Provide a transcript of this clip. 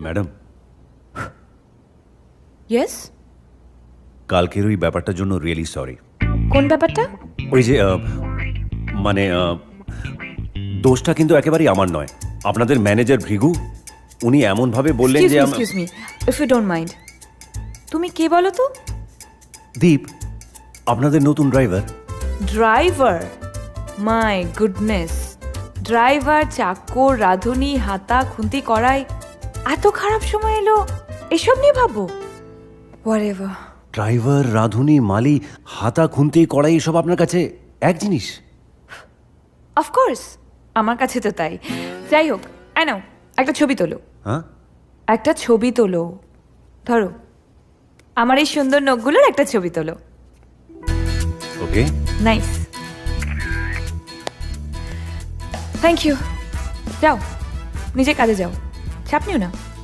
Madam. Yes কালকের ওই ব্যাপারটার জন্য রিয়েলি সরি কোন ব্যাপারটা? ওই যে আহ, মানে আহ, দোষটা কিন্তু একেবারেই আমার নয়। আপনাদের ম্যানেজার ভৃগু উনি এমনভাবে বললেন যে আম- excuse me if you don't mind তুমি কে বলো তো? দীপ আপনাদের নতুন driver driver my goodness driver চাকর রাঁধুনি হাতা খুন্তি করাই এত খারাপ সময় এলো এসব নিয়ে হোয়াট ড্রাইভার রাঁধুনি মালি হাতা খুন্তি কড়াই এসব আপনার কাছে এক জিনিস? অফকোর্স আমার কাছে তো তাই। যাই হোক নাও একটা ছবি তোলো। হ্যাঁ? একটা ছবি তোলো। ধরো আমার এই সুন্দর নখগুলোর একটা ছবি তোলো। ওকে নাইস থ্যাংক ইউ যাও নিজের কাজে যাও চাপ নিও না